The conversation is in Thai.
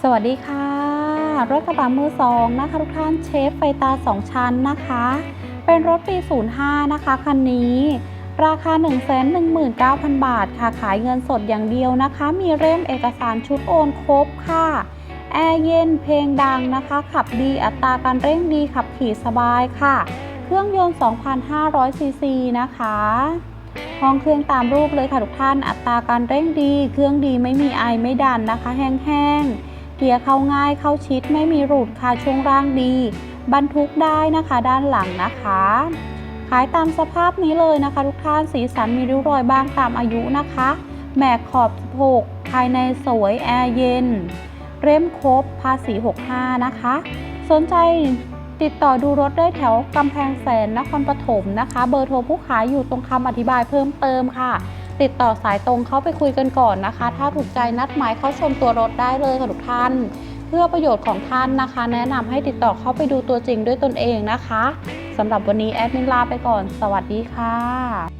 สวัสดีค่ะ รถกระบะมือสองนะคะทุกท่านเชฟไฟตา 2 ชั้นนะคะ เป็นรถปี 05 นะคะคันนี้ ราคา 119,000 บาทค่ะ ขายเงินสดอย่างเดียวนะคะ มีเล่มเอกสารชุดโอนครบค่ะ แอร์เย็นเพลงดังนะคะ ขับดีอัตราการเร่งดีขับขี่สบายค่ะ เครื่องยนต์ 2,500ซีซีนะคะ ห้องเครื่องตามรูปเลยค่ะทุกท่าน อัตราการเร่งดี เครื่องดีไม่มีไอไม่ดันนะคะ แห้งๆ เกียร์เข้าง่ายเข้าชิดไม่มีหลุดค่ะช่วงล่างดี บรรทุกได้นะคะด้านหลังนะคะ ขายตามสภาพนี้เลยนะคะ ทุกท่านสีสันมีริ้วรอยบ้างตามอายุนะคะแมกขอบ 16 ภายในสวยแอร์เย็น เร่มครบภาษี 65 นะคะ สนใจ ติดต่อดูรถได้แถวกำแพงแสนนครปฐมนะคะ เบอร์โทรผู้ขายอยู่ตรงคำอธิบายเพิ่มเติมค่ะ ติดต่อสายตรงเข้าไปคุยกันก่อนนะคะ ถ้าถูกใจนัดหมายเข้าชมตัวรถได้เลยค่ะทุกท่าน เพื่อประโยชน์ของท่านนะคะ แนะนำให้ติดต่อเข้าไปดูตัวจริงด้วยตนเองนะคะสำหรับวันนี้แอดมินลาไปก่อน สวัสดีค่ะ